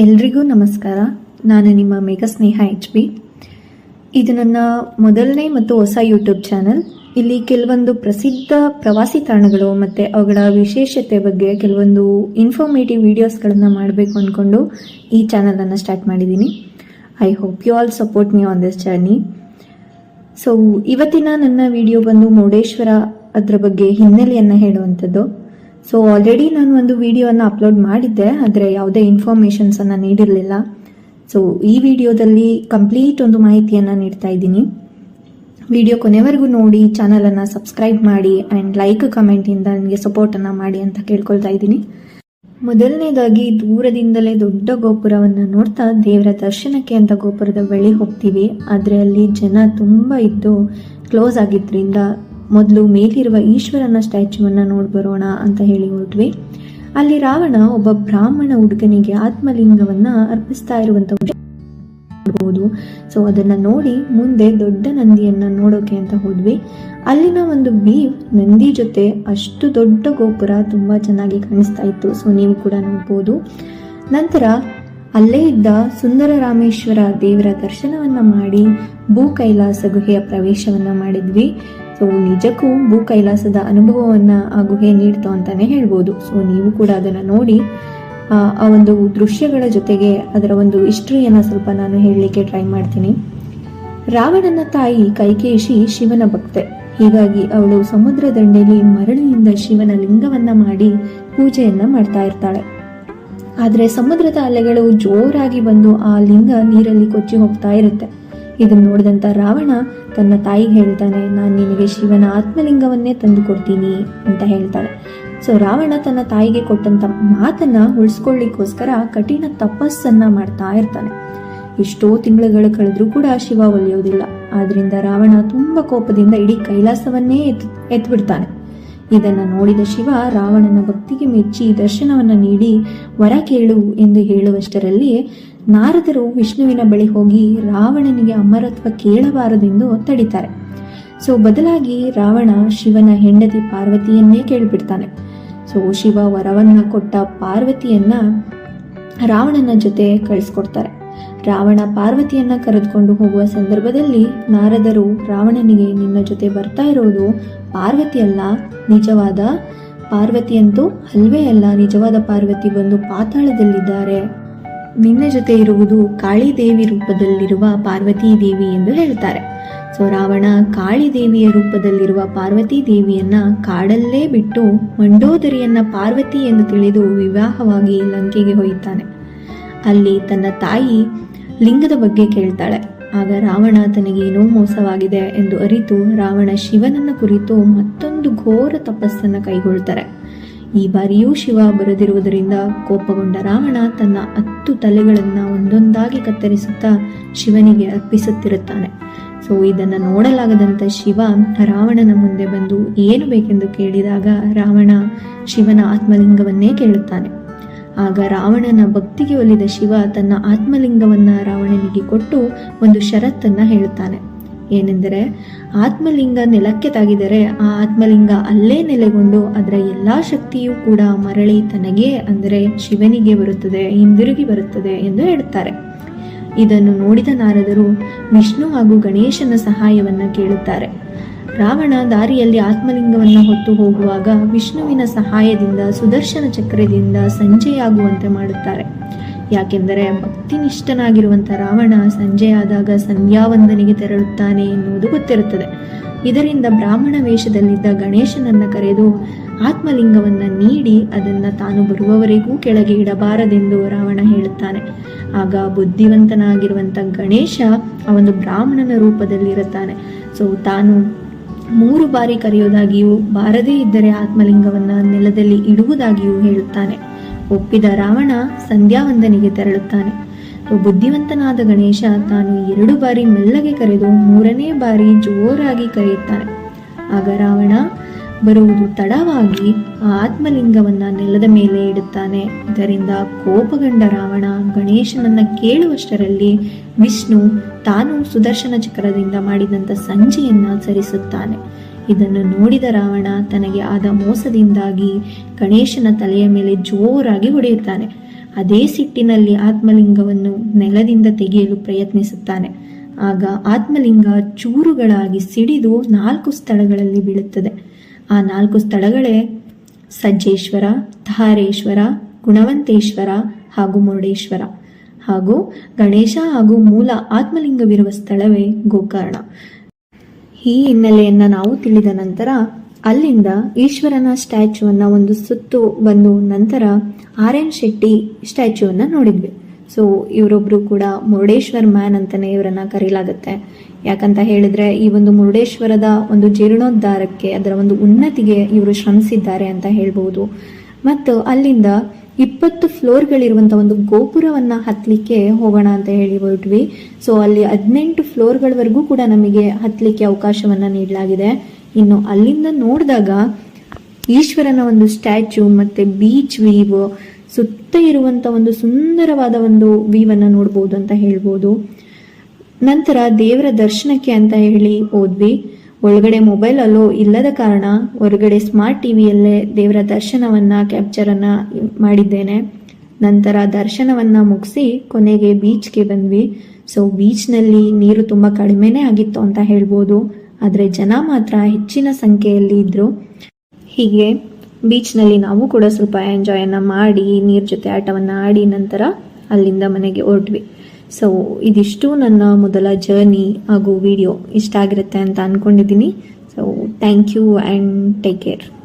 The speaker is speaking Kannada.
ಎಲ್ರಿಗೂ ನಮಸ್ಕಾರ. ನಾನು ನಿಮ್ಮ ಮೇಘ ಸ್ನೇಹ ಎಚ್ ಬಿ ಇದು ನನ್ನ ಮೊದಲನೇ ಮತ್ತು ಹೊಸ ಯೂಟ್ಯೂಬ್ ಚಾನಲ್ ಇಲ್ಲಿ ಕೆಲವೊಂದು ಪ್ರಸಿದ್ಧ ಪ್ರವಾಸಿ ತಾಣಗಳು ಮತ್ತು ಅವುಗಳ ವಿಶೇಷತೆ ಬಗ್ಗೆ ಕೆಲವೊಂದು ಇನ್ಫಾರ್ಮೇಟಿವ್ ವಿಡಿಯೋಸ್ಗಳನ್ನು ಮಾಡಬೇಕು ಅಂದ್ಕೊಂಡು ಈ ಚಾನಲನ್ನು ಸ್ಟಾರ್ಟ್ ಮಾಡಿದ್ದೀನಿ. I hope you all support me on this journey so ಇವತ್ತಿನ ನನ್ನ ವಿಡಿಯೋ ಬಂದು ಮುರುಡೇಶ್ವರ ಅದರ ಬಗ್ಗೆ ಹಿನ್ನೆಲೆಯನ್ನು ಹೇಳುವಂಥದ್ದು ಸೊ ಆಲ್ರೆಡಿ ನಾನು ಒಂದು ವಿಡಿಯೋನ ಅಪ್ಲೋಡ್ ಮಾಡಿದ್ದೆ, ಆದರೆ ಯಾವುದೇ ಇನ್ಫಾರ್ಮೇಷನ್ಸನ್ನು ನೀಡಿರಲಿಲ್ಲ. ಸೊ ಈ ವಿಡಿಯೋದಲ್ಲಿ ಕಂಪ್ಲೀಟ್ ಒಂದು ಮಾಹಿತಿಯನ್ನು ನೀಡ್ತಾ ಇದ್ದೀನಿ. ವಿಡಿಯೋ ಕೊನೆವರೆಗೂ ನೋಡಿ ಚಾನಲನ್ನು ಸಬ್ಸ್ಕ್ರೈಬ್ ಮಾಡಿ ಆ್ಯಂಡ್ ಲೈಕ್ ಕಮೆಂಟಿಂದ ನನಗೆ ಸಪೋರ್ಟನ್ನು ಮಾಡಿ ಅಂತ ಕೇಳ್ಕೊಳ್ತಾ ಇದ್ದೀನಿ. ಮೊದಲನೇದಾಗಿ, ದೂರದಿಂದಲೇ ದೊಡ್ಡ ಗೋಪುರವನ್ನು ನೋಡ್ತಾ ದೇವರ ದರ್ಶನಕ್ಕೆ ಅಂತ ಗೋಪುರದ ಬಳಿ ಹೋಗ್ತೀವಿ. ಆದರೆ ಅಲ್ಲಿ ಜನ ತುಂಬ ಇದ್ದು ಕ್ಲೋಸ್ ಆಗಿದ್ರಿಂದ ಮೊದಲು ಮೇಲಿರುವ ಈಶ್ವರನ ಸ್ಟ್ಯಾಚ್ಯೂವನ್ನು ನೋಡಿ ಬರೋಣ ಅಂತ ಹೇಳಿ ಹೊರಟ್ವಿ. ಅಲ್ಲಿ ರಾವಣ ಒಬ್ಬ ಬ್ರಾಹ್ಮಣ ಹುಡುಗನಿಗೆ ಆತ್ಮಲಿಂಗವನ್ನ ಅರ್ಪಿಸ್ತಾ ಇರುವಂತ ನೋಡ್ಬೋದು. ಸೊ ಅದನ್ನ ನೋಡಿ ಮುಂದೆ ದೊಡ್ಡ ನಂದಿಯನ್ನ ನೋಡೋಕೆ ಅಂತ ಹೋದ್ವಿ. ಅಲ್ಲಿನ ಒಂದು ಬೀವ್ ನಂದಿ ಜೊತೆ ಅಷ್ಟು ದೊಡ್ಡ ಗೋಪುರ ತುಂಬಾ ಚೆನ್ನಾಗಿ ಕಾಣಿಸ್ತಾ ಇತ್ತು. ಸೊ ನೀವು ಕೂಡ ನೋಡ್ಬೋದು. ನಂತರ ಅಲ್ಲೇ ಇದ್ದ ಸುಂದರ ರಾಮೇಶ್ವರ ದೇವರ ದರ್ಶನವನ್ನ ಮಾಡಿ ಭೂ ಕೈಲಾಸ ಗುಹೆಯ ಪ್ರವೇಶವನ್ನ ಮಾಡಿದ್ವಿ. ಸೊ ನಿಜಕ್ಕೂ ಭೂ ಕೈಲಾಸದ ಅನುಭವವನ್ನ ಆ ಗುಹೆ ನೀಡ್ತು ಅಂತಾನೆ ಹೇಳ್ಬೋದು. ಸೊ ನೀವು ಕೂಡ ಅದನ್ನ ನೋಡಿ, ಆ ಒಂದು ದೃಶ್ಯಗಳ ಜೊತೆಗೆ ಅದರ ಒಂದು ಹಿಸ್ಟ್ರಿಯನ್ನ ಸ್ವಲ್ಪ ನಾನು ಹೇಳಲಿಕ್ಕೆ ಟ್ರೈ ಮಾಡ್ತೀನಿ. ರಾವಣನ ತಾಯಿ ಕೈಕೇಶಿ ಶಿವನ ಭಕ್ತೆ. ಹೀಗಾಗಿ ಅವಳು ಸಮುದ್ರ ದಂಡೆಯಲ್ಲಿ ಮರಳಿನಿಂದ ಶಿವನ ಲಿಂಗವನ್ನ ಮಾಡಿ ಪೂಜೆಯನ್ನ ಮಾಡ್ತಾ ಇರ್ತಾಳೆ. ಆದ್ರೆ ಸಮುದ್ರದ ಅಲೆಗಳು ಜೋರಾಗಿ ಬಂದು ಆ ಲಿಂಗ ನೀರಲ್ಲಿ ಕೊಚ್ಚಿ ಹೋಗ್ತಾ ಇರುತ್ತೆ. ಇದನ್ನ ನೋಡಿದಂತ ರಾವಣ ತನ್ನ ತಾಯಿಗೆ ಹೇಳ್ತಾನೆ, ನಾನು ನಿನಗೆ ಶಿವನ ಆತ್ಮಲಿಂಗವನ್ನೇ ತಂದು ಕೊಡ್ತೀನಿ ಅಂತ ಹೇಳ್ತಾಳೆ. ಸೊ ರಾವಣ ತನ್ನ ತಾಯಿಗೆ ಕೊಟ್ಟಂತ ಮಾತನ್ನ ಉಳಿಸ್ಕೊಳ್ಳಿಕ್ಕೋಸ್ಕರ ಕಠಿಣ ತಪಸ್ಸನ್ನ ಮಾಡ್ತಾ ಇರ್ತಾನೆ. ಎಷ್ಟೋ ತಿಂಗಳುಗಳು ಕಳೆದ್ರೂ ಕೂಡ ಶಿವ ಒಲಿಯೋದಿಲ್ಲ. ಆದ್ರಿಂದ ರಾವಣ ತುಂಬಾ ಕೋಪದಿಂದ ಇಡೀ ಕೈಲಾಸವನ್ನೇ ಎತ್, ಎತ್ಬಿಡ್ತಾನೆ. ಇದನ್ನ ನೋಡಿದ ಶಿವ ರಾವಣನ ಭಕ್ತಿಗೆ ಮೆಚ್ಚಿ ದರ್ಶನವನ್ನ ನೀಡಿ, ವರ ಕೇಳು ಎಂದು ಹೇಳುವಷ್ಟರಲ್ಲಿ ನಾರದರು ವಿಷ್ಣುವಿನ ಬಳಿ ಹೋಗಿ ರಾವಣನಿಗೆ ಅಮರತ್ವ ಕೇಳಬಾರದೆಂದು ತಡಿತಾರೆ ಸೊ ಬದಲಾಗಿ ರಾವಣ ಶಿವನ ಹೆಂಡತಿ ಪಾರ್ವತಿಯನ್ನೇ ಕೇಳಿಬಿಡ್ತಾನೆ. ಸೊ ಶಿವ ವರವನ್ನ ಕೊಟ್ಟ ಪಾರ್ವತಿಯನ್ನ ರಾವಣನ ಜೊತೆ ಕಳಿಸ್ಕೊಡ್ತಾರೆ. ರಾವಣ ಪಾರ್ವತಿಯನ್ನ ಕರೆದುಕೊಂಡು ಹೋಗುವ ಸಂದರ್ಭದಲ್ಲಿ ನಾರದರು ರಾವಣನಿಗೆ ನಿನ್ನ ಜೊತೆ ಬರ್ತಾ ಇರೋದು ಪಾರ್ವತಿ ಅಲ್ಲ, ನಿಜವಾದ ಪಾರ್ವತಿಯಂತೂ ಅಲ್ವೇ ಅಲ್ಲ, ನಿಜವಾದ ಪಾರ್ವತಿ ಬಂದು ಪಾತಾಳದಲ್ಲಿದ್ದಾರೆ. ನಿನ್ನ ಜೊತೆ ಇರುವುದು ಕಾಳಿ ದೇವಿ ರೂಪದಲ್ಲಿರುವ ಪಾರ್ವತಿ ದೇವಿ ಎಂದು ಹೇಳ್ತಾರೆ. ಸೊ, ರಾವಣ ಕಾಳಿ ದೇವಿಯ ರೂಪದಲ್ಲಿರುವ ಪಾರ್ವತಿ ದೇವಿಯನ್ನ ಕಾಡಲ್ಲೇ ಬಿಟ್ಟು ಮಂಡೋದರಿಯನ್ನ ಪಾರ್ವತಿ ಎಂದು ತಿಳಿದು ವಿವಾಹವಾಗಿ ಲಂಕೆಗೆ ಹೋಯಿತಾನೆ ಅಲ್ಲಿ ತನ್ನ ತಾಯಿ ಲಿಂಗದ ಬಗ್ಗೆ ಕೇಳ್ತಾಳೆ. ಆಗ ರಾವಣ ತನಗೇನೋ ಮೋಸವಾಗಿದೆ ಎಂದು ಅರಿತು ರಾವಣ ಶಿವನನ್ನ ಕುರಿತು ಮತ್ತೊಂದು ಘೋರ ತಪಸ್ಸನ್ನ ಕೈಗೊಳ್ತಾರೆ. ಈ ಬಾರಿಯೂ ಶಿವ ಬರದಿರುವುದರಿಂದ ಕೋಪಗೊಂಡ ರಾವಣ ತನ್ನ ಹತ್ತು ತಲೆಗಳನ್ನು ಒಂದೊಂದಾಗಿ ಕತ್ತರಿಸುತ್ತಾ ಶಿವನಿಗೆ ಅರ್ಪಿಸುತ್ತಿರುತ್ತಾನೆ. ಸೊ ಇದನ್ನು ನೋಡಲಾಗದಂತ ಶಿವ ರಾವಣನ ಮುಂದೆ ಬಂದು ಏನು ಬೇಕೆಂದು ಕೇಳಿದಾಗ ರಾವಣ ಶಿವನ ಆತ್ಮಲಿಂಗವನ್ನೇ ಕೇಳುತ್ತಾನೆ. ಆಗ ರಾವಣನ ಭಕ್ತಿಗೆ ಒಲಿದ ಶಿವ ತನ್ನ ಆತ್ಮಲಿಂಗವನ್ನ ರಾವಣನಿಗೆ ಕೊಟ್ಟು ಒಂದು ಷರತ್ತನ್ನು ಹೇಳುತ್ತಾನೆ. ಏನೆಂದರೆ, ಆತ್ಮಲಿಂಗ ನೆಲಕ್ಕೆ ತಾಗಿದರೆ ಆ ಆತ್ಮಲಿಂಗ ಅಲ್ಲೇ ನೆಲೆಗೊಂಡು ಅದರ ಎಲ್ಲಾ ಶಕ್ತಿಯೂ ಕೂಡ ಮರಳಿ ತನಗೆ ಅಂದರೆ ಶಿವನಿಗೆ ಬರುತ್ತದೆ, ಹಿಂದಿರುಗಿ ಬರುತ್ತದೆ ಎಂದು ಹೇಳುತ್ತಾರೆ. ಇದನ್ನು ನೋಡಿದ ನಾರದರು ವಿಷ್ಣು ಹಾಗೂ ಗಣೇಶನ ಸಹಾಯವನ್ನು ಕೇಳುತ್ತಾರೆ. ರಾವಣ ದಾರಿಯಲ್ಲಿ ಆತ್ಮಲಿಂಗವನ್ನು ಹೊತ್ತು ಹೋಗುವಾಗ ವಿಷ್ಣುವಿನ ಸಹಾಯದಿಂದ ಸುದರ್ಶನ ಚಕ್ರದಿಂದ ಸಂಜೆಯಾಗುವಂತೆ ಮಾಡುತ್ತಾರೆ. ಯಾಕೆಂದರೆ ಭಕ್ತಿನಿಷ್ಠನಾಗಿರುವಂಥ ರಾವಣ ಸಂಜೆಯಾದಾಗ ಸಂಧ್ಯಾವಂದನೆಗೆ ತೆರಳುತ್ತಾನೆ ಎನ್ನುವುದು ಗೊತ್ತಿರುತ್ತದೆ. ಇದರಿಂದ ಬ್ರಾಹ್ಮಣ ವೇಷದಲ್ಲಿದ್ದ ಗಣೇಶನನ್ನ ಕರೆದು ಆತ್ಮಲಿಂಗವನ್ನ ನೀಡಿ ಅದನ್ನ ತಾನು ಬರುವವರೆಗೂ ಕೆಳಗೆ ಇಡಬಾರದೆಂದು ರಾವಣ ಹೇಳುತ್ತಾನೆ. ಆಗ ಬುದ್ಧಿವಂತನಾಗಿರುವಂತ ಗಣೇಶ ಒಂದು ಬ್ರಾಹ್ಮಣನ ರೂಪದಲ್ಲಿರುತ್ತಾನೆ. ಸೊ ತಾನು ಮೂರು ಬಾರಿ ಕರೆಯೋದಾಗಿಯೂ ಬಾರದೇ ಇದ್ದರೆ ಆತ್ಮಲಿಂಗವನ್ನ ನೆಲದಲ್ಲಿ ಇಡುವುದಾಗಿಯೂ ಹೇಳುತ್ತಾನೆ. ಒಪ್ಪಿದ ರಾವಣ ಸಂಧ್ಯಾವಂದನಿಗೆ ತೆರಳುತ್ತಾನೆ. ಬುದ್ಧಿವಂತನಾದ ಗಣೇಶ ತಾನು ಎರಡು ಬಾರಿ ಮೆಲ್ಲಗೆ ಕರೆದು ಮೂರನೇ ಬಾರಿ ಜೋರಾಗಿ ಕರೆಯುತ್ತಾನೆ. ಆಗ ರಾವಣ ಬರುವುದು ತಡವಾಗಿ ಆ ಆತ್ಮಲಿಂಗವನ್ನ ನೆಲದ ಮೇಲೆ ಇಡುತ್ತಾನೆ. ಇದರಿಂದ ಕೋಪಗೊಂಡ ರಾವಣ ಗಣೇಶನನ್ನ ಕೇಳುವಷ್ಟರಲ್ಲಿ ವಿಷ್ಣು ತಾನು ಸುದರ್ಶನ ಚಕ್ರದಿಂದ ಮಾಡಿದಂತ ಸಂಜೆಯನ್ನ ಸರಿಸುತ್ತಾನೆ. ಇದನ್ನು ನೋಡಿದ ರಾವಣ ತನಗೆ ಆದ ಮೋಸದಿಂದಾಗಿ ಗಣೇಶನ ತಲೆಯ ಮೇಲೆ ಜೋರಾಗಿ ಹೊಡೆಯುತ್ತಾನೆ. ಅದೇ ಸಿಟ್ಟಿನಲ್ಲಿ ಆತ್ಮಲಿಂಗವನ್ನು ನೆಲದಿಂದ ತೆಗೆಯಲು ಪ್ರಯತ್ನಿಸುತ್ತಾನೆ. ಆಗ ಆತ್ಮಲಿಂಗ ಚೂರುಗಳಾಗಿ ಸಿಡಿದು ನಾಲ್ಕು ಸ್ಥಳಗಳಲ್ಲಿ ಬೀಳುತ್ತದೆ. ಆ ನಾಲ್ಕು ಸ್ಥಳಗಳೇ ಸಜ್ಜೇಶ್ವರ, ಧಾರೇಶ್ವರ, ಗುಣವಂತೇಶ್ವರ ಹಾಗೂ ಮುರುಡೇಶ್ವರ. ಹಾಗೂ ಗಣೇಶ ಹಾಗೂ ಮೂಲ ಆತ್ಮಲಿಂಗವಿರುವ ಸ್ಥಳವೇ ಗೋಕರ್ಣ. ಈ ಹಿನ್ನೆಲೆಯನ್ನ ನಾವು ತಿಳಿದ ನಂತರ ಅಲ್ಲಿಂದ ಈಶ್ವರನ ಸ್ಟ್ಯಾಚ್ಯೂವನ್ನ ಒಂದು ಸುತ್ತು ಬಂದು ನಂತರ ಆರ್ ಎನ್ ಶೆಟ್ಟಿ ಸ್ಟ್ಯಾಚ್ಯೂವನ್ನ ನೋಡಿದ್ವಿ. ಸೊ ಇವರೊಬ್ರು ಕೂಡ ಮುರುಡೇಶ್ವರ್ ಮ್ಯಾನ್ ಅಂತಾನೆ ಇವರನ್ನ ಕರೀಲಾಗತ್ತೆ. ಯಾಕಂತ ಹೇಳಿದ್ರೆ ಈ ಒಂದು ಮುರುಡೇಶ್ವರದ ಒಂದು ಜೀರ್ಣೋದ್ಧಾರಕ್ಕೆ ಅದರ ಒಂದು ಉನ್ನತಿಗೆ ಇವರು ಶ್ರಮಿಸಿದ್ದಾರೆ ಅಂತ ಹೇಳ್ಬಹುದು. ಮತ್ತು ಅಲ್ಲಿಂದ ಇಪ್ಪತ್ತು ಫ್ಲೋರ್ಗಳಿರುವಂಥ ಒಂದು ಗೋಪುರವನ್ನ ಹತ್ತಲಿಕ್ಕೆ ಹೋಗೋಣ ಅಂತ ಹೇಳಿ ಹೊರಟ್ವಿ ಸೊ ಅಲ್ಲಿ ಹದಿನೆಂಟು ಫ್ಲೋರ್ಗಳವರೆಗೂ ಕೂಡ ನಮಗೆ ಹತ್ತಲಿಕ್ಕೆ ಅವಕಾಶವನ್ನ ನೀಡಲಾಗಿದೆ. ಇನ್ನು ಅಲ್ಲಿಂದ ನೋಡಿದಾಗ ಈಶ್ವರನ ಒಂದು ಸ್ಟ್ಯಾಚು ಮತ್ತೆ ಬೀಚ್ ವೀವ್ ಸುತ್ತ ಇರುವಂತ ಒಂದು ಸುಂದರವಾದ ಒಂದು ವೀವ್ ಅನ್ನ ನೋಡ್ಬೋದು ಅಂತ ಹೇಳ್ಬೋದು. ನಂತರ ದೇವರ ದರ್ಶನಕ್ಕೆ ಅಂತ ಹೇಳಿ ಹೋದ್ವಿ. ಒಳಗಡೆ ಮೊಬೈಲ್ ಅಲ್ಲೋ ಇಲ್ಲದ ಕಾರಣ ಹೊರಗಡೆ ಸ್ಮಾರ್ಟ್ ಟಿವಿಯಲ್ಲೇ ದೇವರ ದರ್ಶನವನ್ನ ಕ್ಯಾಪ್ಚರನ್ನು ಮಾಡಿದ್ದೇನೆ. ನಂತರ ದರ್ಶನವನ್ನ ಮುಗಿಸಿ ಕೊನೆಗೆ ಬೀಚ್ಗೆ ಬಂದ್ವಿ. ಸೊ ಬೀಚ್ನಲ್ಲಿ ನೀರು ತುಂಬಾ ಕಡಿಮೆನೇ ಆಗಿತ್ತು ಅಂತ ಹೇಳ್ಬೋದು. ಆದರೆ ಜನ ಮಾತ್ರ ಹೆಚ್ಚಿನ ಸಂಖ್ಯೆಯಲ್ಲಿ ಇದ್ದರು ಹೀಗೆ ಬೀಚ್ನಲ್ಲಿ ನಾವು ಕೂಡ ಸ್ವಲ್ಪ ಎಂಜಾಯನ್ನು ಮಾಡಿ, ನೀರ್ ಜೊತೆ ಆಟವನ್ನ ಆಡಿ ನಂತರ ಅಲ್ಲಿಂದ ಮನೆಗೆ ಹೊರಟ್ವಿ. ಸೊ ಇದಿಷ್ಟು ನನ್ನ ಮೊದಲ ಜರ್ನಿ ಹಾಗೂ ವಿಡಿಯೋ ಇಷ್ಟ ಆಗಿರುತ್ತೆ ಅಂತ ಅನ್ಕೊಂಡಿದ್ದೀನಿ. So thank you and take care